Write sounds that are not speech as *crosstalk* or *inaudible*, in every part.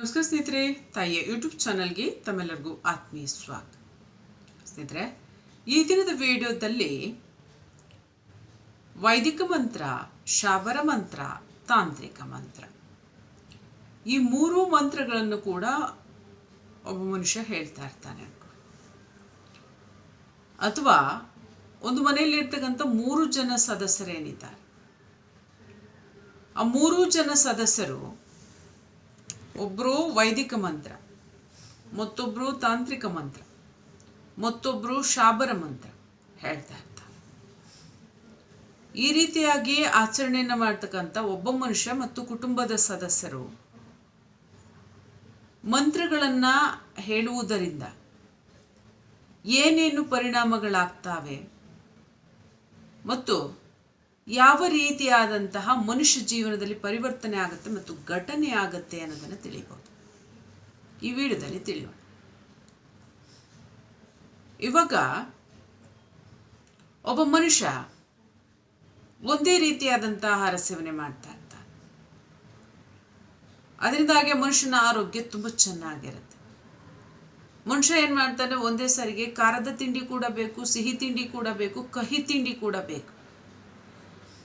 ನಮಸ್ಕಾರ ಸ್ನೇಹಿತರೆ, ತಾಯಿಯ ಯೂಟ್ಯೂಬ್ ಚಾನಲ್ಗೆ ತಮ್ಮೆಲ್ಲರಿಗೂ ಆತ್ಮೀಯ ಸ್ವಾಗತ. ಸ್ನೇಹಿತರೆ, ಈ ದಿನದ ವಿಡಿಯೋದಲ್ಲಿ ವೈದಿಕ ಮಂತ್ರ ಶಬರ ಮಂತ್ರ, ತಾಂತ್ರಿಕ ಮಂತ್ರ. ಈ ಮೂರು ಮಂತ್ರಗಳನ್ನು ಕೂಡ ಒಬ್ಬ ಮನುಷ್ಯ ಹೇಳ್ತಾ ಇರ್ತಾನೆ. ಅಥವಾ ಒಂದು ಮನೆಯಲ್ಲಿರ್ತಕ್ಕಂಥ ಮೂರು ಜನ ಸದಸ್ಯರೇನಿದ್ದಾರೆ? ಆ ಮೂರು ಜನ ಸದಸ್ಯರು ಒಬ್ಬರು ವೈದಿಕ ಮಂತ್ರ ಮತ್ತೊಬ್ಬರು ತಾಂತ್ರಿಕ ಮಂತ್ರ ಮತ್ತೊಬ್ಬರು ಶಾಬರ ಮಂತ್ರ ಹೇಳ್ತಾ ಇರ್ತಾರೆ. ಈ ರೀತಿಯಾಗಿ ಆಚರಣೆಯನ್ನು ಮಾಡ್ತಕ್ಕಂಥ ಒಬ್ಬ ಮನುಷ್ಯ ಮತ್ತು ಕುಟುಂಬದ ಸದಸ್ಯರು ಮಂತ್ರಗಳನ್ನು ಹೇಳುವುದರಿಂದ ಏನೇನು ಪರಿಣಾಮಗಳಾಗ್ತಾವೆ ಮತ್ತು ಯಾವ ರೀತಿಯಾದಂತಹ ಮನುಷ್ಯ ಜೀವನದಲ್ಲಿ ಪರಿವರ್ತನೆ ಆಗುತ್ತೆ ಮತ್ತು ಘಟನೆ ಆಗುತ್ತೆ ಅನ್ನೋದನ್ನು ತಿಳಿಬಹುದು ಈ ವಿಡಿಯೋದಲ್ಲಿ ತಿಳಿಯೋಣ. ಇವಾಗ ಒಬ್ಬ ಮನುಷ್ಯ ಒಂದೇ ರೀತಿಯಾದಂತಹ ಆಹಾರ ಸೇವನೆ ಮಾಡ್ತಾ ಇರ್ತಾನೆ ಅದರಿಂದಾಗಿ ಮನುಷ್ಯನ ಆರೋಗ್ಯ ತುಂಬ ಚೆನ್ನಾಗಿರುತ್ತೆ. ಮನುಷ್ಯ ಏನು ಮಾಡ್ತಾನೆ? ಒಂದೇ ಸಾರಿಗೆ ಖಾರದ ತಿಂಡಿ ಕೂಡ ಬೇಕು, ಸಿಹಿ ತಿಂಡಿ ಕೂಡ ಬೇಕು, ಕಹಿ ತಿಂಡಿ ಕೂಡ ಬೇಕು.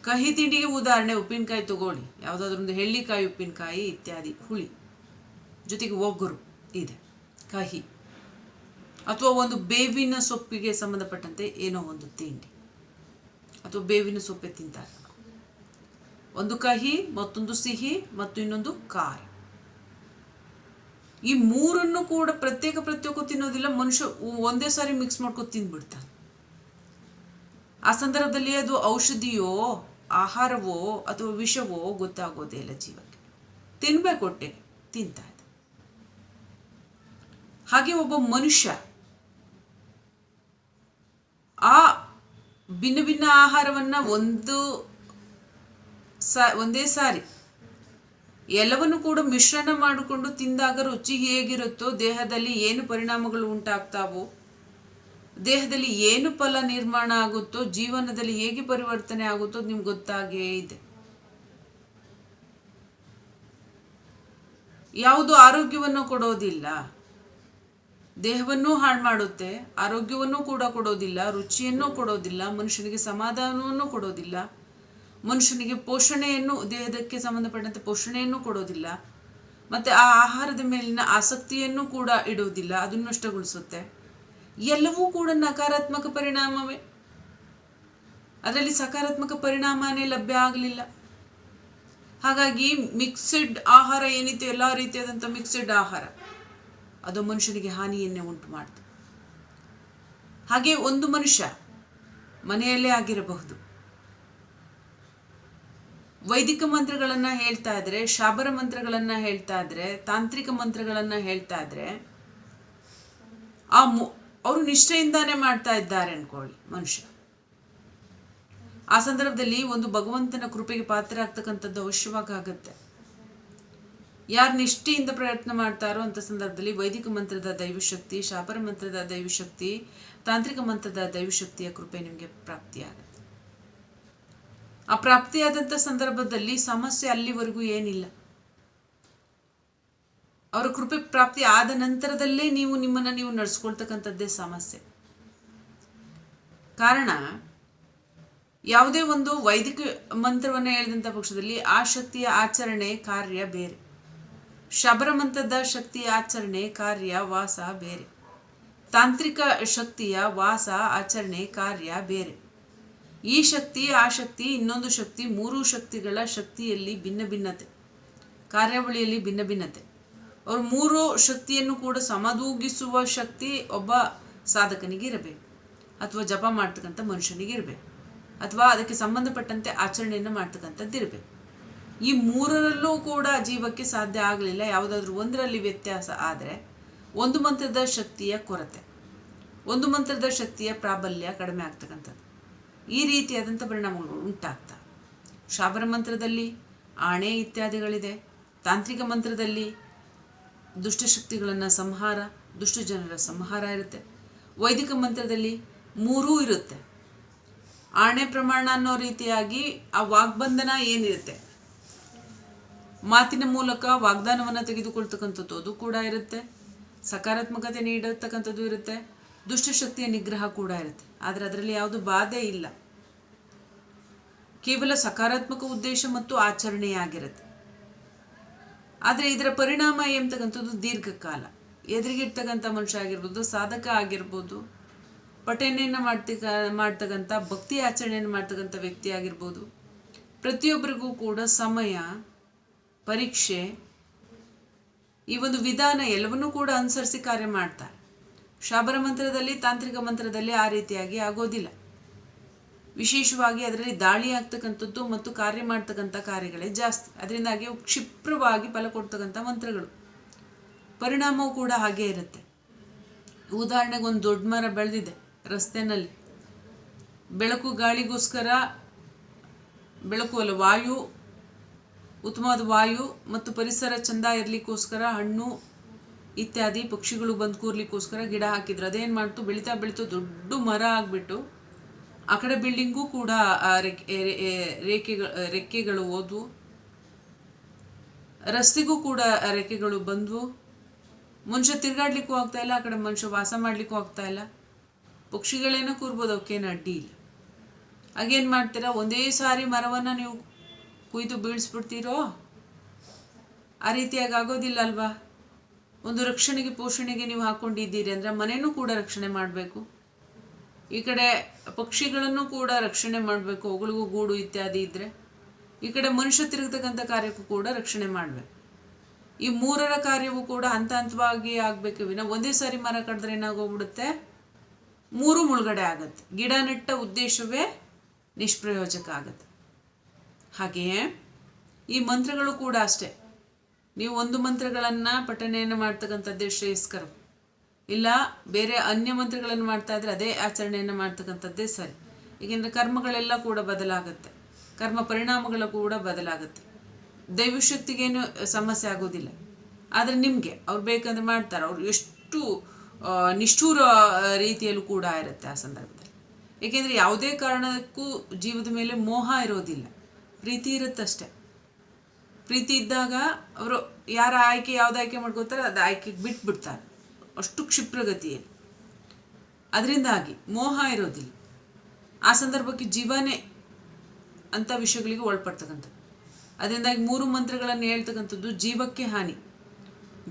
ಕಹಿ ತಿಂಡಿಗೆ ಉದಾಹರಣೆ, ಉಪ್ಪಿನಕಾಯಿ ತಗೊಳ್ಳಿ. ಯಾವುದಾದ್ರೊಂದು ಹೆಳ್ಳಿಕಾಯಿ, ಉಪ್ಪಿನಕಾಯಿ ಇತ್ಯಾದಿ, ಹುಳಿ. ಜೊತೆಗೆ ಒಗ್ಗರು ಇದೆ, ಕಹಿ. ಅಥವಾ ಒಂದು ಬೇವಿನ ಸೊಪ್ಪಿಗೆ ಸಂಬಂಧಪಟ್ಟಂತೆ ಏನೋ ಒಂದು ತಿಂಡಿ. ಅಥವಾ ಬೇವಿನ ಸೊಪ್ಪೆ ತಿಂತಾರೆ. ಒಂದು ಕಹಿ, ಮತ್ತೊಂದು ಸಿಹಿ, ಮತ್ತು ಇನ್ನೊಂದು ಖಾರ. ಈ ಮೂರನ್ನು ಕೂಡ ಪ್ರತ್ಯೇಕ ಪ್ರತ್ಯೇಕ ತಿನ್ನೋದಿಲ್ಲ, ಮನುಷ್ಯ ಒಂದೇ ಸಾರಿ ಮಿಕ್ಸ್ ಮಾಡ್ಕೊಂಡು ತಿಂದ್ಬಿಡ್ತಾನೆ. ಆ ಸಂದರ್ಭದಲ್ಲಿ ಅದು ಔಷಧಿಯೋ ಆಹಾರವೋ ಅಥವಾ ವಿಷವೋ ಗೊತ್ತಾಗೋದೇ ಇಲ್ಲ ಜೀವಕ್ಕೆ. ತಿನ್ಬೇಕು ಹೊಟ್ಟೆಗೆ ತಿಂತಾ ಇದೆ. ಹಾಗೆ ಒಬ್ಬ ಮನುಷ್ಯ ಆ ಭಿನ್ನ ಭಿನ್ನ ಆಹಾರವನ್ನು ಒಂದು ಸ, ಒಂದೇ ಸಾರಿ ಎಲ್ಲವನ್ನು ಕೂಡ ಮಿಶ್ರಣ ಮಾಡಿಕೊಂಡು ತಿಂದಾಗ ರುಚಿ ಹೇಗಿರುತ್ತೋ, ದೇಹದಲ್ಲಿ ಏನು ಪರಿಣಾಮಗಳು ಉಂಟಾಗ್ತಾವೋ ದೇಹದಲ್ಲಿ ಏನು ಫಲ ನಿರ್ಮಾಣ ಆಗುತ್ತೋ, ಜೀವನದಲ್ಲಿ ಹೇಗೆ ಪರಿವರ್ತನೆ ಆಗುತ್ತೋ ನಿಮ್ಗೆ ಗೊತ್ತಾಗೇ ಇದೆ. ಯಾವುದು ಆರೋಗ್ಯವನ್ನು ಕೊಡೋದಿಲ್ಲ, ದೇಹವನ್ನು ಹಾಳು ಮಾಡುತ್ತೆ, ಆರೋಗ್ಯವನ್ನು ಕೂಡ ಕೊಡೋದಿಲ್ಲ, ರುಚಿಯನ್ನು ಕೊಡೋದಿಲ್ಲ, ಮನುಷ್ಯನಿಗೆ ಸಮಾಧಾನವನ್ನು ಕೊಡೋದಿಲ್ಲ, ಮನುಷ್ಯನಿಗೆ ಪೋಷಣೆಯನ್ನು, ದೇಹದಕ್ಕೆ ಸಂಬಂಧಪಟ್ಟಂತೆ ಪೋಷಣೆಯನ್ನು ಕೊಡೋದಿಲ್ಲ, ಮತ್ತೆ ಆ ಆಹಾರದ ಮೇಲಿನ ಆಸಕ್ತಿಯನ್ನು ಕೂಡ ಇಡೋದಿಲ್ಲ, ಅದನ್ನು ನಷ್ಟಗೊಳಿಸುತ್ತೆ ಎಲ್ಲವೂ ಕೂಡ ನಕಾರಾತ್ಮಕ ಪರಿಣಾಮವೇ. ಅದರಲ್ಲಿ ಸಕಾರಾತ್ಮಕ ಪರಿಣಾಮನೇ ಲಭ್ಯ ಆಗಲಿಲ್ಲ. ಹಾಗಾಗಿ ಮಿಕ್ಸಡ್ ಆಹಾರ ಏನಿತ್ತು ಎಲ್ಲ ರೀತಿಯಾದಂಥ ಮಿಕ್ಸಡ್ ಆಹಾರ, ಅದು ಮನುಷ್ಯನಿಗೆ ಹಾನಿಯನ್ನೇ ಉಂಟು ಮಾಡ್ತು. ಹಾಗೆ ಒಂದು ಮನುಷ್ಯ ಮನೆಯಲ್ಲೇ ಆಗಿರಬಹುದು. ವೈದಿಕ ಮಂತ್ರಗಳನ್ನು ಹೇಳ್ತಾ ಇದ್ರೆ, ಶಾಬರ ಮಂತ್ರಗಳನ್ನು ಹೇಳ್ತಾ ಇದ್ರೆ, ತಾಂತ್ರಿಕ ಮಂತ್ರಗಳನ್ನು ಹೇಳ್ತಾ ಇದ್ರೆ, ಆ ಅವರು ನಿಷ್ಠೆಯಿಂದಾನೇ ಮಾಡ್ತಾ ಇದ್ದಾರೆ ಅನ್ಕೊಳ್ಳಿ, ಮನುಷ್ಯ. ಆ ಸಂದರ್ಭದಲ್ಲಿ ಒಂದು ಭಗವಂತನ ಕೃಪೆಗೆ ಪಾತ್ರ ಆಗ್ತಕ್ಕಂಥದ್ದು ಅವಶ್ಯವಾಗಿ ಆಗುತ್ತೆ ಯಾರು ನಿಷ್ಠೆಯಿಂದ ಪ್ರಯತ್ನ ಮಾಡ್ತಾರೋ ಅಂತ ಸಂದರ್ಭದಲ್ಲಿ ವೈದಿಕ ಮಂತ್ರದ ದೈವಶಕ್ತಿ, ಶಾಪರ ಮಂತ್ರದ ದೈವಶಕ್ತಿ, ತಾಂತ್ರಿಕ ಮಂತ್ರದ ದೈವಶಕ್ತಿಯ ಕೃಪೆ ನಿಮಗೆ ಪ್ರಾಪ್ತಿಯಾಗುತ್ತೆ. ಆ ಪ್ರಾಪ್ತಿಯಾದಂಥ ಸಂದರ್ಭದಲ್ಲಿ ಸಮಸ್ಯೆ ಅಲ್ಲಿವರೆಗೂ ಏನಿಲ್ಲ. ಅವರ ಕೃಪೆ ಪ್ರಾಪ್ತಿ ಆದ ನಂತರದಲ್ಲೇ ನೀವು ನಿಮ್ಮನ್ನು ನೀವು ನಡೆಸ್ಕೊಳ್ತಕ್ಕಂಥದ್ದೇ ಸಮಸ್ಯೆ. ಕಾರಣ, ಯಾವುದೇ ಒಂದು ವೈದಿಕ ಮಂತ್ರವನ್ನು ಹೇಳಿದಂಥ ಪಕ್ಷದಲ್ಲಿ ಆ ಶಕ್ತಿಯ ಆಚರಣೆ, ಕಾರ್ಯ ಬೇರೆ. ಶಬರ ಮಂತ್ರದ ಶಕ್ತಿಯ ಆಚರಣೆ, ಕಾರ್ಯ, ವಾಸ ಬೇರೆ. ತಾಂತ್ರಿಕ ಶಕ್ತಿಯ ವಾಸ, ಆಚರಣೆ, ಕಾರ್ಯ ಬೇರೆ. ಈ ಶಕ್ತಿ, ಆ ಶಕ್ತಿ, ಇನ್ನೊಂದು ಶಕ್ತಿ, ಮೂರು ಶಕ್ತಿಗಳ ಶಕ್ತಿಯಲ್ಲಿ ಭಿನ್ನ ಭಿನ್ನತೆ. ಕಾರ್ಯಾವಳಿಯಲ್ಲಿ ಭಿನ್ನ ಭಿನ್ನತೆ. ಅವರು ಮೂರು ಶಕ್ತಿಯನ್ನು ಕೂಡ ಸಮದೂಗಿಸುವ ಶಕ್ತಿ ಒಬ್ಬ ಸಾಧಕನಿಗೆ ಇರಬೇಕು. ಅಥವಾ ಜಪ ಮಾಡ್ತಕ್ಕಂಥ ಮನುಷ್ಯನಿಗೆ ಇರಬೇಕು. ಅಥವಾ ಅದಕ್ಕೆ ಸಂಬಂಧಪಟ್ಟಂತೆ ಆಚರಣೆಯನ್ನು ಮಾಡ್ತಕ್ಕಂಥದ್ದು ಇರಬೇಕು. ಈ ಮೂರರಲ್ಲೂ ಕೂಡ ಜೀವಕ್ಕೆ ಸಾಧ್ಯ ಆಗಲಿಲ್ಲ. ಯಾವುದಾದ್ರೂ ಒಂದರಲ್ಲಿ ವ್ಯತ್ಯಾಸ ಆದರೆ ಒಂದು ಮಂತ್ರದ ಶಕ್ತಿಯ ಕೊರತೆ, ಒಂದು ಮಂತ್ರದ ಶಕ್ತಿಯ ಪ್ರಾಬಲ್ಯ ಕಡಿಮೆ ಆಗ್ತಕ್ಕಂಥದ್ದು. ಈ ರೀತಿಯಾದಂಥ ಪರಿಣಾಮಗಳು ಉಂಟಾಗ್ತವೆ ಶಾಬರ ಮಂತ್ರದಲ್ಲಿ ಆಣೆ ಇತ್ಯಾದಿಗಳಿದೆ, ತಾಂತ್ರಿಕ ಮಂತ್ರದಲ್ಲಿ ದುಷ್ಟಶಕ್ತಿಗಳನ್ನು ಸಂಹಾರ ದುಷ್ಟ ಜನರ ಸಂಹಾರ ಇರುತ್ತೆ. ವೈದಿಕ ಮಂತ್ರದಲ್ಲಿ ಮೂರೂ ಇರುತ್ತೆ. ಆಣೆ ಪ್ರಮಾಣ ಅನ್ನೋ ರೀತಿಯಾಗಿ ಆ ವಾಗ್ಬಂಧನ ಏನಿರುತ್ತೆ? ಮಾತಿನ ಮೂಲಕ ವಾಗ್ದಾನವನ್ನು ತೆಗೆದುಕೊಳ್ತಕ್ಕಂಥದ್ದು ಅದು ಕೂಡ ಇರುತ್ತೆ. ಸಕಾರಾತ್ಮಕತೆ ನೀಡತಕ್ಕಂಥದ್ದು ಇರುತ್ತೆ. ದುಷ್ಟಶಕ್ತಿಯ ನಿಗ್ರಹ ಕೂಡ ಇರುತ್ತೆ. ಆದರೆ ಅದರಲ್ಲಿ ಯಾವುದು ಬಾಧೆ ಇಲ್ಲ. ಕೇವಲ ಸಕಾರಾತ್ಮಕ ಉದ್ದೇಶ ಮತ್ತು ಆಚರಣೆಯಾಗಿರುತ್ತೆ. ಆದರೆ ಇದರ ಪರಿಣಾಮ ಎಂಬತಕ್ಕಂಥದ್ದು ದೀರ್ಘಕಾಲ. ಎದುರಿಗಿರ್ತಕ್ಕಂಥ ಮನುಷ್ಯ ಆಗಿರ್ಬೋದು, ಸಾಧಕ ಆಗಿರ್ಬೋದು, ಪಠಣೆಯನ್ನು ಮಾಡ್ತಕ್ಕ ಮಾಡ್ತಕ್ಕಂಥ, ಭಕ್ತಿ ಆಚರಣೆಯನ್ನು ಮಾಡ್ತಕ್ಕಂಥ ವ್ಯಕ್ತಿ ಆಗಿರ್ಬೋದು, ಪ್ರತಿಯೊಬ್ಬರಿಗೂ ಕೂಡ ಸಮಯ, ಪರೀಕ್ಷೆ, ಈ ಒಂದು ವಿಧಾನ ಎಲ್ಲವನ್ನೂ ಕೂಡ ಅನುಸರಿಸಿ ಕಾರ್ಯ ಮಾಡ್ತಾರೆ. ಶಾಬರ ಮಂತ್ರದಲ್ಲಿ, ತಾಂತ್ರಿಕ ಮಂತ್ರದಲ್ಲಿ ಆ ರೀತಿಯಾಗಿ ಆಗೋದಿಲ್ಲ. ವಿಶೇಷವಾಗಿ ಅದರಲ್ಲಿ ದಾಳಿ ಆಗ್ತಕ್ಕಂಥದ್ದು ಮತ್ತು ಕಾರ್ಯ ಮಾಡ್ತಕ್ಕಂಥ ಕಾರ್ಯಗಳೇ ಜಾಸ್ತಿ. ಅದರಿಂದಾಗಿ ಕ್ಷಿಪ್ರವಾಗಿ ಫಲ ಕೊಡ್ತಕ್ಕಂಥ ಮಂತ್ರಗಳು. ಪರಿಣಾಮವೂ ಕೂಡ ಹಾಗೇ ಇರುತ್ತೆ. ಉದಾಹರಣೆಗೆ ಒಂದು ದೊಡ್ಡ ಮರ ಬೆಳೆದಿದೆ ರಸ್ತೆನಲ್ಲಿ. ಬೆಳಕು ಗಾಳಿಗೋಸ್ಕರ, ಬೆಳಕು ಅಲ್ಲ, ವಾಯು, ಉತ್ತಮವಾದ ವಾಯು ಮತ್ತು ಪರಿಸರ ಚಂದ ಇರಲಿಕ್ಕೋಸ್ಕರ ಹಣ್ಣು ಇತ್ಯಾದಿ ಪಕ್ಷಿಗಳು ಬಂದು ಕೂರ್ಲಿಕ್ಕೋಸ್ಕರ ಗಿಡ ಹಾಕಿದ್ರು. ಅದೇನು ಮಾಡ್ತು? ಬೆಳೀತಾ ಬೆಳೀತು ದೊಡ್ಡ ಮರ ಆಗಿಬಿಟ್ಟು ಆ ಕಡೆ ಬಿಲ್ಡಿಂಗೂ ಕೂಡ ರೇಖೆಗಳು ರೆಕ್ಕೆಗಳು ಹೋದ್ವು. ರಸ್ತೆಗೂ ಕೂಡ ರೆಕ್ಕೆಗಳು ಬಂದವು. ಮನುಷ್ಯ ತಿರ್ಗಾಡ್ಲಿಕ್ಕೂ ಆಗ್ತಾ ಇಲ್ಲ, ಆ ಕಡೆ ಮನುಷ್ಯ ವಾಸ ಮಾಡ್ಲಿಕ್ಕೂ ಆಗ್ತಾ ಇಲ್ಲ. ಪಕ್ಷಿಗಳೇನೋ ಕೂರ್ಬೋದು, ಅವಕ್ಕೇನು ಅಡ್ಡಿ ಇಲ್ಲ. ಆಗೇನು ಮಾಡ್ತೀರಾ? ಒಂದೇ ಸಾರಿ ಮರವನ್ನು ನೀವು ಕುಯ್ದು ಬೀಳಿಸ್ಬಿಡ್ತೀರೋ? ಆ ರೀತಿಯಾಗಿ ಆಗೋದಿಲ್ಲ ಅಲ್ವಾ? ಒಂದು ರಕ್ಷಣೆಗೆ, ಪೋಷಣೆಗೆ ನೀವು ಹಾಕ್ಕೊಂಡಿದ್ದೀರಿ ಅಂದರೆ ಮನೆಯೂ ಕೂಡ ರಕ್ಷಣೆ ಮಾಡಬೇಕು. ಈ ಕಡೆ ಪಕ್ಷಿಗಳನ್ನು ಕೂಡ ರಕ್ಷಣೆ ಮಾಡಬೇಕು ಅವುಗಳಿಗೂ ಗೂಡು ಇತ್ಯಾದಿ ಇದ್ದರೆ ಈ ಕಡೆ ಮನುಷ್ಯ ತಿರುಗತಕ್ಕಂಥ ಕಾರ್ಯಕ್ಕೂ ಕೂಡ ರಕ್ಷಣೆ ಮಾಡಬೇಕು. ಈ ಮೂರರ ಕಾರ್ಯವೂ ಕೂಡ ಹಂತ ಹಂತವಾಗಿ ಆಗಬೇಕು. ವಿನ ಒಂದೇ ಸಾರಿ ಮರ ಕಡಿದ್ರೆ ಏನಾಗೋಗ್ಬಿಡುತ್ತೆ? ಮೂರು ಮುಳುಗಡೆ ಆಗುತ್ತೆ. ಗಿಡ ನೆಟ್ಟ ಉದ್ದೇಶವೇ ನಿಷ್ಪ್ರಯೋಜಕ ಆಗುತ್ತೆ. ಹಾಗೆಯೇ ಈ ಮಂತ್ರಗಳು ಕೂಡ ಅಷ್ಟೇ. ನೀವು ಒಂದು ಮಂತ್ರಗಳನ್ನು ಪಠಣೆಯನ್ನು ಮಾಡ್ತಕ್ಕಂಥದ್ದೇ ಶ್ರೇಯಸ್ಕರ. ಇಲ್ಲ, ಬೇರೆ ಅನ್ಯ ಮಂತ್ರಗಳನ್ನು ಮಾಡ್ತಾ ಇದ್ರೆ ಅದೇ ಆಚರಣೆಯನ್ನು ಮಾಡ್ತಕ್ಕಂಥದ್ದೇ ಸರಿ. ಏಕೆಂದರೆ ಕರ್ಮಗಳೆಲ್ಲ ಕೂಡ ಬದಲಾಗುತ್ತೆ. ಕರ್ಮ ಪರಿಣಾಮಗಳು ಕೂಡ ಬದಲಾಗುತ್ತೆ. ದೈವಶಕ್ತಿಗೇನು ಸಮಸ್ಯೆ ಆಗೋದಿಲ್ಲ. ಆದರೆ ನಿಮಗೆ, ಅವ್ರು ಬೇಕಂದ್ರೆ ಮಾಡ್ತಾರೆ. ಅವ್ರು ಎಷ್ಟು ನಿಷ್ಠೂರ ರೀತಿಯಲ್ಲೂ ಕೂಡ ಇರುತ್ತೆ ಆ ಸಂದರ್ಭದಲ್ಲಿ. ಏಕೆಂದರೆ ಯಾವುದೇ ಕಾರಣಕ್ಕೂ ಜೀವದ ಮೇಲೆ ಮೋಹ ಇರೋದಿಲ್ಲ. ಪ್ರೀತಿ ಇರುತ್ತಷ್ಟೆ. ಪ್ರೀತಿ ಇದ್ದಾಗ ಅವರು ಯಾರ ಆಯ್ಕೆ, ಯಾವ್ದು ಆಯ್ಕೆ ಮಾಡ್ಕೋತಾರೆ ಅದು ಆಯ್ಕೆಗೆ ಬಿಟ್ಬಿಡ್ತಾರೆ. ಅಷ್ಟು ಕ್ಷಿಪ್ರಗತಿಯಲ್ಲಿ ಅದರಿಂದಾಗಿ ಮೋಹ ಇರೋದಿಲ್ಲ. ಆ ಸಂದರ್ಭಕ್ಕೆ ಜೀವನೇ ಅಂಥ ವಿಷಯಗಳಿಗೆ ಒಳಪಡ್ತಕ್ಕಂಥದ್ದು. ಅದರಿಂದಾಗಿ ಮೂರು ಮಂತ್ರಗಳನ್ನು ಹೇಳ್ತಕ್ಕಂಥದ್ದು ಜೀವಕ್ಕೆ ಹಾನಿ.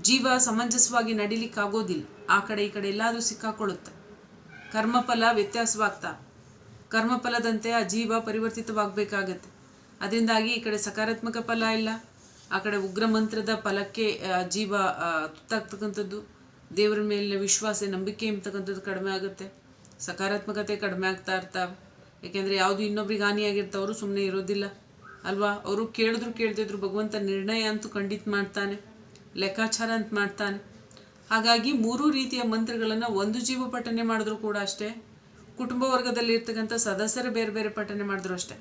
ಜೀವ ಸಮಂಜಸವಾಗಿ ನಡಿಲಿಕ್ಕಾಗೋದಿಲ್ಲ. ಆ ಕಡೆ ಈ ಕಡೆ ಎಲ್ಲಾದರೂ ಸಿಕ್ಕಾಕೊಳ್ಳುತ್ತೆ. ಕರ್ಮಫಲ ವ್ಯತ್ಯಾಸವಾಗ್ತಾ. ಕರ್ಮಫಲದಂತೆ ಆ ಜೀವ ಪರಿವರ್ತಿತವಾಗಬೇಕಾಗತ್ತೆ. ಅದರಿಂದಾಗಿ ಈ ಕಡೆ ಸಕಾರಾತ್ಮಕ ಫಲ ಇಲ್ಲ. ಆ ಕಡೆ ಉಗ್ರ ಮಂತ್ರದ ಫಲಕ್ಕೆ ಜೀವ ತುತ್ತಾಗ್ತಕ್ಕಂಥದ್ದು. ದೇವರ ಮೇಲಿನ ವಿಶ್ವಾಸ, ನಂಬಿಕೆ ಎಂಬತಕ್ಕಂಥದ್ದು ಕಡಿಮೆ ಆಗುತ್ತೆ. ಸಕಾರಾತ್ಮಕತೆ ಕಡಿಮೆ ಆಗ್ತಾ ಇರ್ತಾವೆ. ಯಾಕೆಂದರೆ ಯಾವುದು ಇನ್ನೊಬ್ರಿಗೆ ಹಾನಿಯಾಗಿರ್ತಾವರು ಸುಮ್ಮನೆ ಇರೋದಿಲ್ಲ. ಅಲ್ವಾ? ಅವರು ಕೇಳಿದ್ರು ಕೇಳ್ತಿದ್ರು ಭಗವಂತ ನಿರ್ಣಯ ಅಂತೂ ಖಂಡಿತ ಮಾಡ್ತಾನೆ, ಲೆಕ್ಕಾಚಾರ ಅಂತ ಮಾಡ್ತಾನೆ. ಹಾಗಾಗಿ ಮೂರು ರೀತಿಯ ಮಂತ್ರಗಳನ್ನು ಒಂದು ಜೀವ ಪಠನೆ ಮಾಡಿದ್ರು ಕೂಡ ಅಷ್ಟೇ, ಕುಟುಂಬ ವರ್ಗದಲ್ಲಿ ಇರ್ತಕ್ಕಂಥ ಸದಸ್ಯರು ಬೇರೆ ಬೇರೆ ಪಠನೆ ಮಾಡಿದ್ರು ಅಷ್ಟೇ.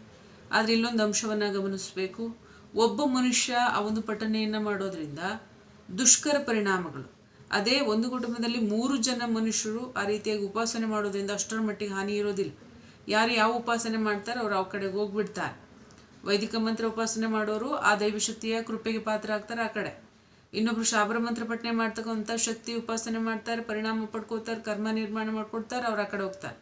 ಆದರೆ ಇಲ್ಲೊಂದು ಅಂಶವನ್ನು ಗಮನಿಸಬೇಕು. ಒಬ್ಬ ಮನುಷ್ಯ ಆ ಒಂದು ಪಠನೆಯನ್ನು ಮಾಡೋದ್ರಿಂದ ದುಷ್ಕರ ಪರಿಣಾಮಗಳು ಅದೇ ಒಂದು ಕುಟುಂಬದಲ್ಲಿ ಮೂರು ಜನ ಮನುಷ್ಯರು ಆ ರೀತಿಯಾಗಿ ಉಪಾಸನೆ ಮಾಡೋದ್ರಿಂದ ಅಷ್ಟರ ಮಟ್ಟಿಗೆ ಹಾನಿ ಇರೋದಿಲ್ಲ. ಯಾರು ಯಾವ ಉಪಾಸನೆ ಮಾಡ್ತಾರೆ ಅವ್ರು ಆ ಕಡೆಗೆ ಹೋಗ್ಬಿಡ್ತಾರೆ. ವೈದಿಕ ಮಂತ್ರ ಉಪಾಸನೆ ಮಾಡೋರು ಆ ದೈವಶಕ್ತಿಯ ಕೃಪೆಗೆ ಪಾತ್ರ ಆಗ್ತಾರೆ ಆ ಕಡೆ. ಇನ್ನೊಬ್ರು ಶಾಬರ ಮಂತ್ರ ಪಠನೆ ಮಾಡ್ತಕ್ಕಂಥ ಶಕ್ತಿ ಉಪಾಸನೆ ಮಾಡ್ತಾರೆ, ಪರಿಣಾಮ ಪಡ್ಕೋತಾರೆ, ಕರ್ಮ ನಿರ್ಮಾಣ ಮಾಡ್ಕೊಡ್ತಾರೆ, ಅವ್ರು ಆ ಕಡೆ ಹೋಗ್ತಾರೆ.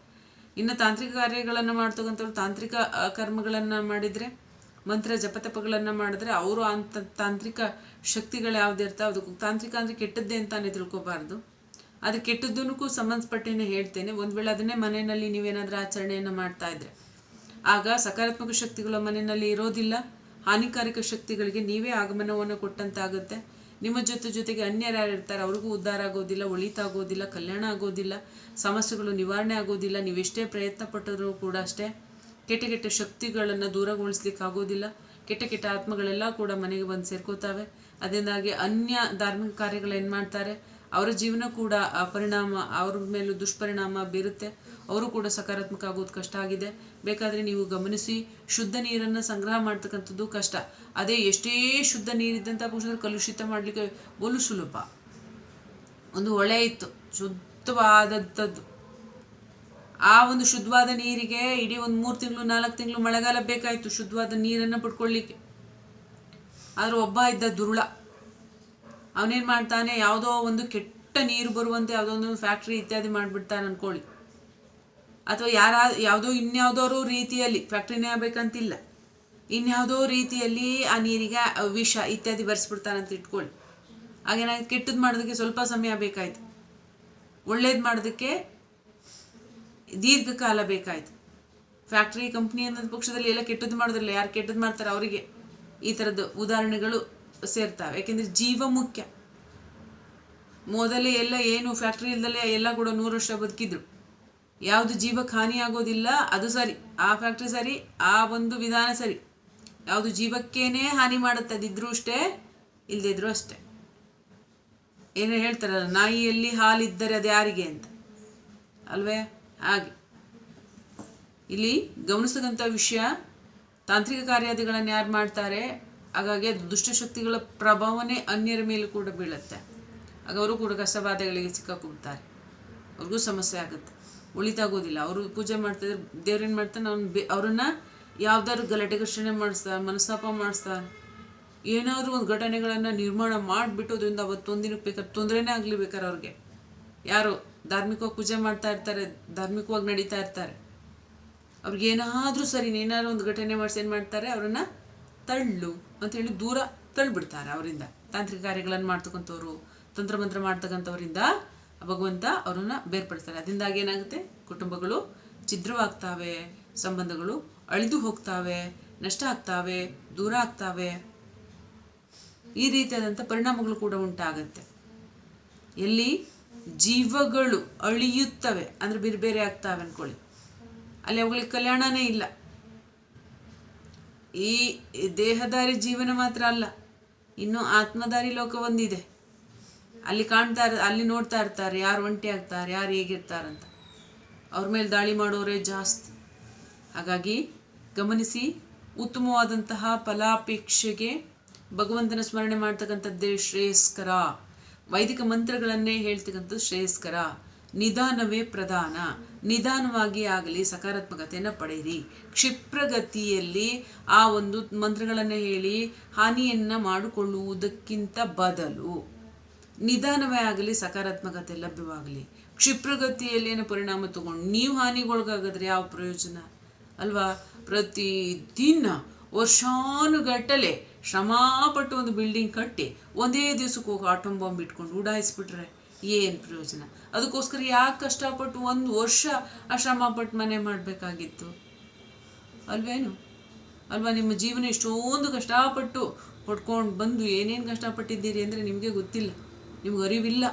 ಇನ್ನು ತಾಂತ್ರಿಕ ಕಾರ್ಯಗಳನ್ನು ಮಾಡ್ತಕ್ಕಂಥವ್ರು ತಾಂತ್ರಿಕ ಕರ್ಮಗಳನ್ನು ಮಾಡಿದರೆ ಮಂತ್ರ ಜಪತಪಗಳನ್ನು ಮಾಡಿದ್ರೆ ಅವರು ಅಂತ ತಾಂತ್ರಿಕ ಶಕ್ತಿಗಳು ಯಾವ್ದು ಇರ್ತಾವೆ ಅದಕ್ಕೆ ತಾಂತ್ರಿಕ ಅಂದರೆ ಕೆಟ್ಟದ್ದೇ ಅಂತಾನೆ ತಿಳ್ಕೊಬಾರ್ದು. ಅದು ಕೆಟ್ಟದ್ದಕ್ಕೂ ಸಂಬಂಧಪಟ್ಟೇನೆ ಹೇಳ್ತೇನೆ. ಒಂದು ವೇಳೆ ಅದನ್ನೇ ಮನೆಯಲ್ಲಿ ನೀವೇನಾದರೂ ಆಚರಣೆಯನ್ನು ಮಾಡ್ತಾ ಇದ್ರೆ, ಆಗ ಸಕಾರಾತ್ಮಕ ಶಕ್ತಿಗಳು ಮನೆಯಲ್ಲಿ ಇರೋದಿಲ್ಲ. ಹಾನಿಕಾರಕ ಶಕ್ತಿಗಳಿಗೆ ನೀವೇ ಆಗಮನವನ್ನು ಕೊಟ್ಟಂತಾಗುತ್ತೆ. ನಿಮ್ಮ ಜೊತೆ ಜೊತೆಗೆ ಅನ್ಯರು ಯಾರು ಇರ್ತಾರೆ, ಅವ್ರಿಗೂ ಉದ್ಧಾರ ಆಗೋದಿಲ್ಲ ಒಳಿತಾಗೋದಿಲ್ಲ ಕಲ್ಯಾಣ ಆಗೋದಿಲ್ಲ, ಸಮಸ್ಯೆಗಳು ನಿವಾರಣೆ ಆಗೋದಿಲ್ಲ. ನೀವೆಷ್ಟೇ ಪ್ರಯತ್ನ ಪಟ್ಟರೂ ಕೂಡ ಅಷ್ಟೇ. ಕೆಟ್ಟ ಕೆಟ್ಟ ಶಕ್ತಿಗಳನ್ನು ದೂರಗೊಳಿಸ್ಲಿಕ್ಕೆ ಆಗೋದಿಲ್ಲ. ಕೆಟ್ಟ ಕೆಟ್ಟ ಆತ್ಮಗಳೆಲ್ಲ ಕೂಡ ಮನೆಗೆ ಬಂದು ಸೇರ್ಕೋತಾವೆ. ಅದರಿಂದಾಗಿ ಅನ್ಯ ಧಾರ್ಮಿಕ ಕಾರ್ಯಗಳು ಏನು ಮಾಡ್ತಾರೆ? ಅವರ ಜೀವನ ಕೂಡ ಆ ಪರಿಣಾಮ, ಅವ್ರ ಮೇಲೂ ದುಷ್ಪರಿಣಾಮ ಬೀರುತ್ತೆ. ಅವರು ಕೂಡ ಸಕಾರಾತ್ಮಕ ಆಗೋದು ಕಷ್ಟ ಆಗಿದೆ. ಬೇಕಾದರೆ ನೀವು ಗಮನಿಸಿ, ಶುದ್ಧ ನೀರನ್ನು ಸಂಗ್ರಹ ಮಾಡ್ತಕ್ಕಂಥದ್ದು ಕಷ್ಟ. ಅದೇ ಎಷ್ಟೇ ಶುದ್ಧ ನೀರಿದ್ದಂಥ ಪುರುಷರು ಕಲುಷಿತ ಮಾಡಲಿಕ್ಕೆ ಒಲು ಸುಲಭ. ಒಂದು ಹೊಳೆ ಇತ್ತು ಶುದ್ಧವಾದಂಥದ್ದು ಆ ಒಂದು ಶುದ್ಧವಾದ ನೀರಿಗೆ ಇಡೀ ಒಂದು ಮೂರು ತಿಂಗಳು, ನಾಲ್ಕು ತಿಂಗಳು ಮಳೆಗಾಲ ಬೇಕಾಯಿತು ಶುದ್ಧವಾದ ನೀರನ್ನು ಪಡ್ಕೊಳ್ಳಿಕ್ಕೆ. ಆದರೆ ಒಬ್ಬ ಇದ್ದ ದುರುಳ. ಅವನೇನು ಮಾಡ್ತಾನೆ? ಯಾವುದೋ ಒಂದು ಕೆಟ್ಟ ನೀರು ಬರುವಂತೆ ಯಾವುದೋ ಒಂದು ಫ್ಯಾಕ್ಟ್ರಿ ಇತ್ಯಾದಿ ಮಾಡಿಬಿಡ್ತಾನೆ ಅನ್ಕೊಳ್ಳಿ. ಅಥವಾ ಯಾರ, ಯಾವುದೋ ಇನ್ಯಾವುದೋ ರೀತಿಯಲ್ಲಿ ಫ್ಯಾಕ್ಟ್ರಿನೇ ಆಗಬೇಕಂತಿಲ್ಲ. ಇನ್ಯಾವುದೋ ರೀತಿಯಲ್ಲಿ ಆ ನೀರಿಗೆ ವಿಷ ಇತ್ಯಾದಿ ಬರ್ಸ್ಬಿಡ್ತಾನಂತ ಇಟ್ಕೊಳ್ಳಿ. ಹಾಗೇನಾಗಿ ಕೆಟ್ಟದ್ದು ಮಾಡೋದಕ್ಕೆ ಸ್ವಲ್ಪ ಸಮಯ ಬೇಕಾಯಿತು. ಒಳ್ಳೇದು ಮಾಡೋದಕ್ಕೆ ದೀರ್ಘಕಾಲ ಬೇಕಾಯಿತು. ಫ್ಯಾಕ್ಟ್ರಿ ಕಂಪ್ನಿ ಅನ್ನೋದ ಪಕ್ಷದಲ್ಲಿ ಎಲ್ಲ ಕೆಟ್ಟದ್ದು ಮಾಡೋದ್ರಲ್ಲ, ಯಾರು ಕೆಟ್ಟದ್ದು ಮಾಡ್ತಾರೆ ಅವರಿಗೆ ಈ ಥರದ ಉದಾಹರಣೆಗಳು ಸೇರ್ತಾವೆ. ಯಾಕೆಂದರೆ ಜೀವ ಮುಖ್ಯ. ಮೊದಲೇ ಎಲ್ಲ ಏನು ಫ್ಯಾಕ್ಟ್ರಿ ಇಲ್ದಲೇ ಎಲ್ಲ ಕೂಡ ನೂರು ವರ್ಷ ಬದುಕಿದ್ರು. ಯಾವುದು ಜೀವಕ್ಕೆ ಹಾನಿ ಆಗೋದಿಲ್ಲ, ಅದು ಸರಿ. ಆ ಫ್ಯಾಕ್ಟ್ರಿ ಸರಿ, ಆ ಒಂದು ವಿಧಾನ ಸರಿ. ಯಾವುದು ಜೀವಕ್ಕೇನೆ ಹಾನಿ ಮಾಡುತ್ತೆ ಅದಿದ್ರು ಅಷ್ಟೇ ಇಲ್ಲದಿದ್ರು ಅಷ್ಟೇ. ಏನೇ ಹೇಳ್ತಾರಲ್ಲ, ನಾಯಿಯಲ್ಲಿ ಹಾಲಿದ್ದರೆ ಅದು ಯಾರಿಗೆ ಅಂತ. ಅಲ್ವೇ? ಹಾಗೆ. ಇಲ್ಲಿ ಗಮನಿಸತಕ್ಕಂಥ ವಿಷಯ, ತಾಂತ್ರಿಕ ಕಾರ್ಯಾದಿಗಳನ್ನು ಯಾರು ಮಾಡ್ತಾರೆ? ಹಾಗಾಗಿ ಅದು ದುಷ್ಟಶಕ್ತಿಗಳ ಪ್ರಭಾವನೇ ಅನ್ಯರ ಮೇಲೆ ಕೂಡ ಬೀಳುತ್ತೆ. ಆಗ ಅವರು ಕೂಡ ಕಷ್ಟಬಾಧೆಗಳಿಗೆ ಸಿಕ್ಕಾಕೊಡ್ತಾರೆ. ಅವ್ರಿಗೂ ಸಮಸ್ಯೆ ಆಗುತ್ತೆ. ಉಳಿತಾಗೋದಿಲ್ಲ ಅವರು ಪೂಜೆ ಮಾಡ್ತಿದ್ರೆ ದೇವ್ರೇನು ಮಾಡ್ತಾನೆ? ಅವ್ನು ಬೇ, ಅವ್ರನ್ನ ಯಾವ್ದಾದ್ರು ಗಲಾಟೆ ಘರ್ಷಣೆ ಮಾಡಿಸ್ತಾರೆ ಮನಸ್ತಾಪ ಮಾಡಿಸ್ತಾರೆ ಏನಾದರೂ ಒಂದು ಘಟನೆಗಳನ್ನು ನಿರ್ಮಾಣ ಮಾಡಿಬಿಟ್ಟು ಅದರಿಂದ ಅವತ್ತೊಂದಿನಕ್ಕೆ ಬೇಕಾದ್ರೆ ತೊಂದರೆನೇ ಆಗಲಿ ಬೇಕಾದ್ರೆ ಅವ್ರಿಗೆ. ಯಾರು ಧಾರ್ಮಿಕವಾಗಿ ಪೂಜೆ ಮಾಡ್ತಾ ಇರ್ತಾರೆ, ಧಾರ್ಮಿಕವಾಗಿ ನಡೀತಾ ಇರ್ತಾರೆ. ಅವ್ರಿಗೆ ಏನಾದರೂ ಸರಿ, ಏನಾದ್ರು ಒಂದು ಘಟನೆ ಮಾಡಿಸಿ ಏನು ಮಾಡ್ತಾರೆ, ಅವರನ್ನು ತಳ್ಳು ಅಂತೇಳಿ ದೂರ ತಳ್ಳಿಬಿಡ್ತಾರೆ ಅವರಿಂದ. ತಾಂತ್ರಿಕ ಕಾರ್ಯಗಳನ್ನು ಮಾಡ್ತಕ್ಕಂಥವ್ರು, ತಂತ್ರಮಂತ್ರ ಮಾಡ್ತಕ್ಕಂಥವರಿಂದ ಭಗವಂತ ಅವರನ್ನು ಬೇರ್ಪಡಿಸ್ತಾರೆ. ಅದರಿಂದಾಗಿ ಏನಾಗುತ್ತೆ? ಕುಟುಂಬಗಳು ಛಿದ್ರವಾಗ್ತಾವೆ, ಸಂಬಂಧಗಳು ಅಳಿದು ಹೋಗ್ತಾವೆ, ನಷ್ಟ ಆಗ್ತಾವೆ, ದೂರ ಆಗ್ತಾವೆ. ಈ ರೀತಿಯಾದಂಥ ಪರಿಣಾಮಗಳು ಕೂಡ ಉಂಟಾಗತ್ತೆ. ಎಲ್ಲಿ? ಜೀವಗಳು ಅಳಿಯುತ್ತವೆ. ಅಂದರೆ ಬೇರೆ ಬೇರೆ ಆಗ್ತಾವೆ ಅನ್ಕೊಳ್ಳಿ. ಅಲ್ಲಿ ಅವುಗಳಿಗೆ ಕಲ್ಯಾಣನೇ ಇಲ್ಲ. ಈ ದೇಹದಾರಿ ಜೀವನ ಮಾತ್ರ ಅಲ್ಲ, ಇನ್ನು ಆತ್ಮದಾರಿ ಲೋಕ ಒಂದಿದೆ. ಅಲ್ಲಿ ಕಾಣ್ತಾ ಇರ್, ಅಲ್ಲಿ ನೋಡ್ತಾ ಇರ್ತಾರೆ, ಯಾರು ಒಂಟಿ ಆಗ್ತಾರೆ, ಯಾರು ಹೇಗಿರ್ತಾರಂತ ಅವ್ರ ಮೇಲೆ ದಾಳಿ ಮಾಡೋರೇ ಜಾಸ್ತಿ. ಹಾಗಾಗಿ ಗಮನಿಸಿ, ಉತ್ತಮವಾದಂತಹ ಫಲಾಪೇಕ್ಷೆಗೆ ಭಗವಂತನ ಸ್ಮರಣೆ ಮಾಡ್ತಕ್ಕಂಥದ್ದೇ ಶ್ರೇಯಸ್ಕರ. ವೈದಿಕ ಮಂತ್ರಗಳನ್ನೇ ಹೇಳ್ತಕ್ಕಂಥದ್ದು ಶ್ರೇಯಸ್ಕರ. ನಿಧಾನವೇ ಪ್ರಧಾನ. ನಿಧಾನವಾಗಿ ಆಗಲಿ ಸಕಾರಾತ್ಮಕತೆಯನ್ನು ಪಡೆಯಿರಿ. ಕ್ಷಿಪ್ರಗತಿಯಲ್ಲಿ ಆ ಒಂದು ಮಂತ್ರಗಳನ್ನು ಹೇಳಿ ಹಾನಿಯನ್ನು ಮಾಡಿಕೊಳ್ಳುವುದಕ್ಕಿಂತ ಬದಲು ನಿಧಾನವೇ ಆಗಲಿ ಸಕಾರಾತ್ಮಕತೆ ಲಭ್ಯವಾಗಲಿ. ಕ್ಷಿಪ್ರಗತಿಯಲ್ಲಿ ಏನು ಪರಿಣಾಮ ತಗೊಂಡು ನೀವು ಹಾನಿಗೊಳಗಾಗಿದ್ರೆ ಯಾವ ಪ್ರಯೋಜನ? ಅಲ್ವಾ? ಪ್ರತಿ ದಿನ ವರ್ಷಾನುಗಟ್ಟಲೆ ಶ್ರಮಪಟ್ಟು ಒಂದು ಬಿಲ್ಡಿಂಗ್ ಕಟ್ಟಿ ಒಂದೇ ದಿವಸಕ್ಕೆ ಹೋಗಿ ಆಟೋಮ್ ಬಾಂಬ್ ಇಟ್ಕೊಂಡು ಉಡಾಯಿಸ್ಬಿಟ್ರೆ ಏನು ಪ್ರಯೋಜನ? ಅದಕ್ಕೋಸ್ಕರ ಯಾಕೆ ಕಷ್ಟಪಟ್ಟು ಒಂದು ವರ್ಷ ಆ ಶ್ರಮಪಟ್ಟು ಮನೆ ಮಾಡಬೇಕಾಗಿತ್ತು? ಅಲ್ವೇನು? ಅಲ್ವಾ ನಿಮ್ಮ ಜೀವನ ಇಷ್ಟೊಂದು ಕಷ್ಟಪಟ್ಟು ಪಡ್ಕೊಂಡು ಬಂದು ಏನೇನು ಕಷ್ಟಪಟ್ಟಿದ್ದೀರಿ ಅಂದರೆ ನಿಮಗೆ ಗೊತ್ತಿಲ್ಲ. ನಿಮ್ಗೆ ಅರಿವಿಲ್ಲ.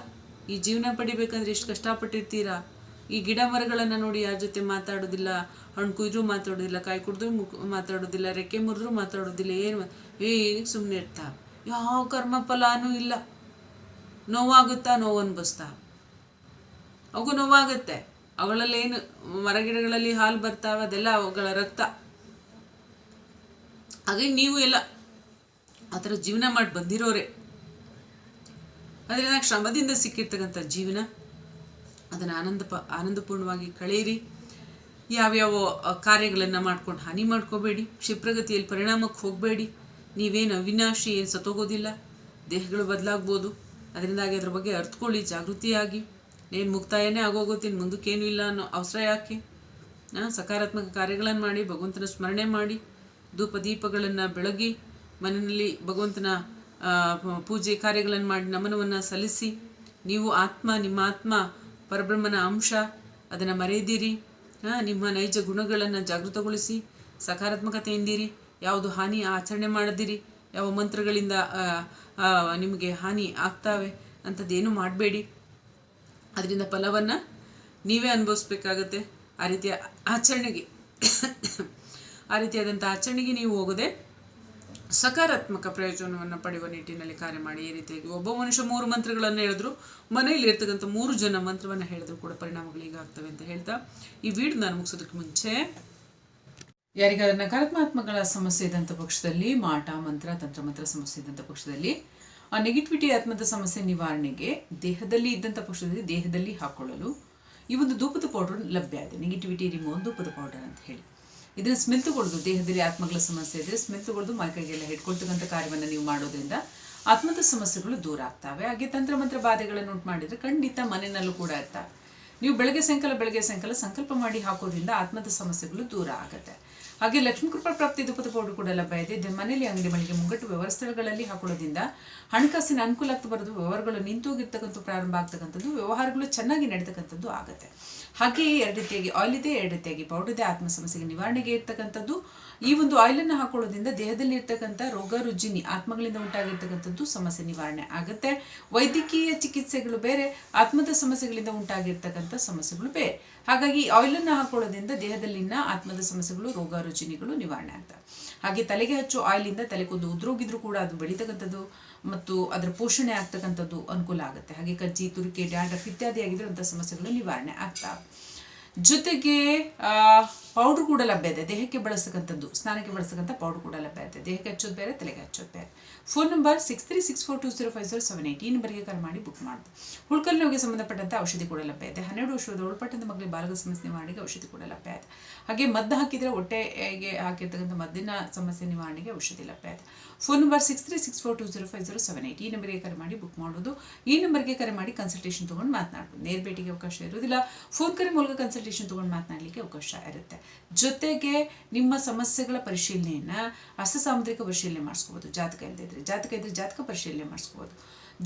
ಈ ಜೀವನ ಪಡಿಬೇಕಂದ್ರೆ ಎಷ್ಟು ಕಷ್ಟಪಟ್ಟಿರ್ತೀರಾ? ಈ ಗಿಡ ಮರಗಳನ್ನು ನೋಡಿ ಯಾರ ಜೊತೆ ಮಾತಾಡೋದಿಲ್ಲ ಹಣ್ಣು ಕುಯ್ದ್ರೂ ಮಾತಾಡೋದಿಲ್ಲ ಕಾಯಿ ಕುಡಿದ್ರೂ ಮುಕ್ ಮಾತಾಡೋದಿಲ್ಲ, ರೆಕ್ಕೆ ಮುರಿದ್ರು ಮಾತಾಡೋದಿಲ್ಲ, ಏನು ಏ ಸುಮ್ಮನೆ ಇರ್ತಾ. ಯಾವ ಕರ್ಮ ಫಲಾನೂ ಇಲ್ಲ. ನೋವಾಗುತ್ತಾ ನೋವು ಅನ್ಭವಿಸ್ತಾ ಅವು ನೋವಾಗುತ್ತೆ. ಅವುಗಳಲ್ಲೇನು ಮರಗಿಡಗಳಲ್ಲಿ ಹಾಲು ಬರ್ತಾವೆ, ಅದೆಲ್ಲ ಅವುಗಳ ರಕ್ತ. ಹಾಗಾಗಿ ನೀವು ಎಲ್ಲ ಆ ಥರ ಜೀವನ ಮಾಡಿ ಬಂದಿರೋರೆ. ಅದರಿಂದ ಶ್ರಮದಿಂದ ಸಿಕ್ಕಿರ್ತಕ್ಕಂಥ ಜೀವನ ಅದನ್ನು ಆನಂದ ಪ, ಆನಂದಪೂರ್ಣವಾಗಿ ಕಳೆಯಿರಿ. ಯಾವ್ಯಾವ ಕಾರ್ಯಗಳನ್ನು ಮಾಡ್ಕೊಂಡು ಹಾನಿ ಮಾಡ್ಕೋಬೇಡಿ. ಕ್ಷಿಪ್ರಗತಿಯಲ್ಲಿ ಪರಿಣಾಮಕ್ಕೆ ಹೋಗಬೇಡಿ. ನೀವೇನು ಅವಿನಾಶಿ ಏನು ಸತ್ತೋಗೋದಿಲ್ಲ. ದೇಹಗಳು ಬದಲಾಗ್ಬೋದು. ಅದರಿಂದಾಗಿ ಅದ್ರ ಬಗ್ಗೆ ಅರ್ಥಕೊಳ್ಳಿ ಜಾಗೃತಿಯಾಗಿ. ಏನು ಮುಕ್ತಾಯನೇ ಆಗೋಗೋತೀನಿ ಮುಂದಕ್ಕೇನು ಇಲ್ಲ ಅನ್ನೋ ಅವಸರ ಯಾಕೆ? ಸಕಾರಾತ್ಮಕ ಕಾರ್ಯಗಳನ್ನು ಮಾಡಿ, ಭಗವಂತನ ಸ್ಮರಣೆ ಮಾಡಿ ಧೂಪ ದೀಪಗಳನ್ನು ಬೆಳಗಿ, ಮನೆಯಲ್ಲಿ ಭಗವಂತನ ಪೂಜೆ ಕಾರ್ಯಗಳನ್ನು ಮಾಡಿ, ನಮನವನ್ನು ಸಲ್ಲಿಸಿ, ನೀವು ಆತ್ಮ, ನಿಮ್ಮ ಆತ್ಮ ಪರಬ್ರಹ್ಮನ ಅಂಶ, ಅದನ್ನು ಮರೆಯದಿರಿ. ನಿಮ್ಮ ನೈಜ ಗುಣಗಳನ್ನು ಜಾಗೃತಗೊಳಿಸಿ, ಸಕಾರಾತ್ಮಕತೆಯಿಂದಿರಿ. ಯಾವುದು ಹಾನಿ ಆಚರಣೆ ಮಾಡದಿರಿ. ಯಾವ ಮಂತ್ರಗಳಿಂದ ನಿಮಗೆ ಹಾನಿ ಆಗ್ತಾವೆ ಅಂಥದ್ದೇನು ಮಾಡಬೇಡಿ. ಅದರಿಂದ ಫಲವನ್ನು ನೀವೇ ಅನುಭವಿಸ್ಬೇಕಾಗತ್ತೆ. ಆ ರೀತಿಯ ಆಚರಣೆಗೆ, *coughs* ಆ ರೀತಿಯಾದಂಥ ಆಚರಣೆಗೆ ನೀವು ಹೋಗದೆ ಸಕಾರಾತ್ಮಕ ಪ್ರಯೋಜನವನ್ನು ಪಡೆಯುವ ನಿಟ್ಟಿನಲ್ಲಿ ಕಾರ್ಯ ಮಾಡಿ. ಈ ರೀತಿಯಾಗಿ ಒಬ್ಬ ಮನುಷ್ಯ ಮೂರು ಮಂತ್ರಗಳನ್ನು ಹೇಳಿದ್ರು, ಮನೆಯಲ್ಲಿ ಇರ್ತಕ್ಕಂಥ ಮೂರು ಜನ ಮಂತ್ರವನ್ನು ಹೇಳಿದ್ರು ಕೂಡ ಪರಿಣಾಮಗಳು ಹೀಗಾಗ್ತವೆ ಅಂತ ಹೇಳ್ತಾ, ಈ ವಿಡಿಯೋ ನಾನು ಮುಗಿಸೋದಕ್ಕೆ ಮುಂಚೆ ಯಾರಿಗಾದ ನಕಾರಾತ್ಮಕಗಳ ಸಮಸ್ಯೆ ಇದ್ದಂಥ ಪಕ್ಷದಲ್ಲಿ ಮಾಟ, ಮಂತ್ರ ತಂತ್ರ ಮಂತ್ರ ಸಮಸ್ಯೆ ಇದ್ದಂಥ ಪಕ್ಷದಲ್ಲಿ, ಆ ನೆಗೆಟಿವಿಟಿ ಆತ್ಮದ ಸಮಸ್ಯೆ ನಿವಾರಣೆಗೆ ದೇಹದಲ್ಲಿ ಇದ್ದಂಥ ಪಕ್ಷದಲ್ಲಿ ದೇಹದಲ್ಲಿ ಹಾಕೊಳ್ಳಲು ಈ ಒಂದು ಧೂಪದ ಪೌಡರ್ ಲಭ್ಯ ಇದೆ. ನೆಗೆಟಿವಿಟಿ ರಿಮೂವ್ ಧೂಪದ ಪೌಡರ್ ಅಂತ ಹೇಳಿ. ಇದನ್ನು ಸ್ಮೆಲ್ ದೇಹದಲ್ಲಿ ಆತ್ಮಗಳ ಸಮಸ್ಯೆ ಇದ್ರೆ ಸ್ಮೆಲ್ ಮೈಕೈಗೆಲ್ಲ ಹಿಡ್ಕೊಳ್ತಕ್ಕಂಥ ಕಾರ್ಯವನ್ನು ನೀವು ಮಾಡೋದ್ರಿಂದ ಆತ್ಮದ ಸಮಸ್ಯೆಗಳು ದೂರ ಆಗ್ತವೆ. ಹಾಗೆ ತಂತ್ರ ಮಂತ್ರ ಬಾಧೆಗಳನ್ನು ಉಂಟು ಮಾಡಿದರೆ ಖಂಡಿತ ಮನೆಯಲ್ಲೂ ಕೂಡ ಇರ್ತವೆ. ನೀವು ಬೆಳಗ್ಗೆ ಸಾಯಂಕಾಲ ಬೆಳಗ್ಗೆ ಸಾಯಂಕಾಲ ಸಂಕಲ್ಪ ಮಾಡಿ ಹಾಕೋದ್ರಿಂದ ಆತ್ಮದ ಸಮಸ್ಯೆಗಳು ದೂರ ಆಗುತ್ತೆ. ಹಾಗೆ ಲಕ್ಷ್ಮೀ ಕೃಪಾ ಪ್ರಾಪ್ತಿ ದುಪ್ಪದ ಪೌಡರ್ ಕೂಡ ಲಭ್ಯ ಇದೆ. ಮನೆಯಲ್ಲಿ ಅಂಗಡಿ ಮಳಿಗೆ ಮುಂಗಟ್ಟು ವ್ಯವಸ್ಥೆಗಳಲ್ಲಿ ಹಾಕೊಳ್ಳೋದ್ರಿಂದ ಹಣಕಾಸಿನ ಅನುಕೂಲ ಆಗ್ತಾ ಬರೋದು, ವ್ಯವಹಾರಗಳು ನಿಂತೋಗಿರ್ತಕ್ಕಂಥ ಪ್ರಾರಂಭ ಆಗ್ತಕ್ಕಂಥದ್ದು, ವ್ಯವಹಾರಗಳು ಚೆನ್ನಾಗಿ ನಡೀತಕ್ಕಂಥದ್ದು ಆಗುತ್ತೆ. ಹಾಗೆಯೇ ಎರಡು ರೀತಿಯಾಗಿ ಆಯಿಲ್ ಇದೆ, ಎರಡು ರೀತಿಯಾಗಿ ಪೌಡರ್ ಇದೆ. ಆತ್ಮ ಸಮಸ್ಯೆಗೆ ನಿವಾರಣೆಗೆ ಇರ್ತಕ್ಕಂಥದ್ದು. ಈ ಒಂದು ಆಯಿಲನ್ನು ಹಾಕೊಳ್ಳೋದ್ರಿಂದ ದೇಹದಲ್ಲಿ ಇರ್ತಕ್ಕಂಥ ರೋಗ, ರುಜಿನಿ, ಆತ್ಮಗಳಿಂದ ಉಂಟಾಗಿರ್ತಕ್ಕಂಥದ್ದು ಸಮಸ್ಯೆ ನಿವಾರಣೆ ಆಗುತ್ತೆ. ವೈದ್ಯಕೀಯ ಚಿಕಿತ್ಸೆಗಳು ಬೇರೆ, ಆತ್ಮದ ಸಮಸ್ಯೆಗಳಿಂದ ಉಂಟಾಗಿರ್ತಕ್ಕಂಥ ಸಮಸ್ಯೆಗಳು ಬೇರೆ. ಹಾಗಾಗಿ ಆಯಿಲನ್ನು ಹಾಕೊಳ್ಳೋದ್ರಿಂದ ದೇಹದಲ್ಲಿನ ಆತ್ಮದ ಸಮಸ್ಯೆಗಳು, ರೋಗ, ರುಜಿನಿಗಳು ನಿವಾರಣೆ ಆಗ್ತವೆ. ಹಾಗೆ ತಲೆಗೆ ಹಚ್ಚು ಆಯಿಲಿಂದ ತಲೆ ಕೂದಲು ಉದ್ರೋಗಿದ್ರು ಕೂಡ ಅದು ಬೆಳೀತಕ್ಕಂಥದ್ದು ಮತ್ತು ಅದರ ಪೋಷಣೆ ಆಗ್ತಕ್ಕಂಥದ್ದು ಅನುಕೂಲ ಆಗುತ್ತೆ. ಹಾಗೆ ಕಜ್ಜಿ, ತುರಿಕೆ, ಡ್ಯಾಂಡ್ರಫ್ ಇತ್ಯಾದಿ ಸಮಸ್ಯೆಗಳು ನಿವಾರಣೆ ಆಗ್ತವೆ. ಜೊತೆಗೆ ಪೌಡ್ರ್ ಕೂಡ ಲಭ್ಯ ಇದೆ. ದೇಹಕ್ಕೆ ಬಳಸ್ತಕ್ಕಂಥದ್ದು ಸ್ನಾನಕ್ಕೆ ಬಳಸ್ತಕ್ಕಂಥ ಪೌಡ್ರ್ ಕೂಡ ಲಭ್ಯ ಇದೆ. ದೇಹಕ್ಕೆ ಹಚ್ಚೋದು ಬೇರೆ, ತಲೆಗೆ ಹಚ್ಚೋದು ಬೇರೆ. Phone number six three six four two zero five zero seven eight ಈ ನಂಬರ್ಗೆ ಕರೆ ಮಾಡಿ ಬುಕ್ ಮಾಡಿದೆ ಹುಳ್ಕಲ್ ನೋವಿಗೆ ಸಂಬಂಧಪಟ್ಟಂಥ ಔಷಧಿ ಕೂಡ ಲಭ್ಯ ಇದೆ. ಹನ್ನೆರಡು ವರ್ಷದ ಒಳಪಟ್ಟಂತ ಮಗಳಿಗೆ ಬಾಲಕ ಸಮಸ್ಯೆ ನಿವಾರಣೆಗೆ ಔಷಧಿ ಕೂಡ ಲಭ್ಯ ಇದೆ. ಹಾಗೆ ಮದ್ದು ಹಾಕಿದರೆ ಹೊಟ್ಟೆಗೆ ಹಾಕಿರ್ತಕ್ಕಂಥ ಮದ್ದಿನ ಸಮಸ್ಯೆ ನಿವಾರಣೆಗೆ ಔಷಧಿ ಲಭ್ಯ ಇದೆ phone number six three six four two zero five zero seven eight ಈ ನಂಬರ್ಗೆ ಕರೆ ಮಾಡಿ ಬುಕ್ ಮಾಡೋದು. ಈ ನಂಬರ್ಗೆ ಕರೆ ಮಾಡಿ ಕನ್ಸಲ್ಟೇಷನ್ ತೊಗೊಂಡು ಮಾತನಾಡ್ಬೋದು. ನೇರ ಭೇಟಿಗೆ ಅವಕಾಶ ಇರೋದಿಲ್ಲ ಫೋನ್ ಕರೆ ಮೂಲಕ ಕನ್ಸಲ್ಟೇಷನ್ ತೊಗೊಂಡು ಮಾತನಾಡಲಿಕ್ಕೆ ಅವಕಾಶ ಇರುತ್ತೆ. ಜೊತೆಗೆ ನಿಮ್ಮ ಸಮಸ್ಯೆಗಳ ಪರಿಶೀಲನೆಯನ್ನು ಹಸ್ತ ಸಾಮುದ್ರಿಕ ಪರಿಶೀಲನೆ ಮಾಡಿಸ್ಕೋಬೋದು. ಜಾತಕ ಇಲ್ಲದಿದ್ದರೆ ಜಾತಕ ಇದ್ದರೆ ಜಾತಕ ಪರಿಶೀಲನೆ ಮಾಡಿಸ್ಕೋಬೋದು.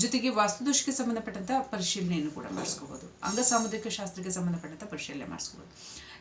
ಜೊತೆಗೆ ವಾಸ್ತುದೋಷಕ್ಕೆ ಸಂಬಂಧಪಟ್ಟಂಥ ಪರಿಶೀಲನೆಯನ್ನು ಕೂಡ ಮಾಡಿಸ್ಕೋಬೋದು. ಅಂಗ ಸಾಮುದ್ರಿಕ ಶಾಸ್ತ್ರಕ್ಕೆ ಸಂಬಂಧಪಟ್ಟಂಥ ಪರಿಶೀಲನೆ ಮಾಡಿಸ್ಕೋಬೋದು.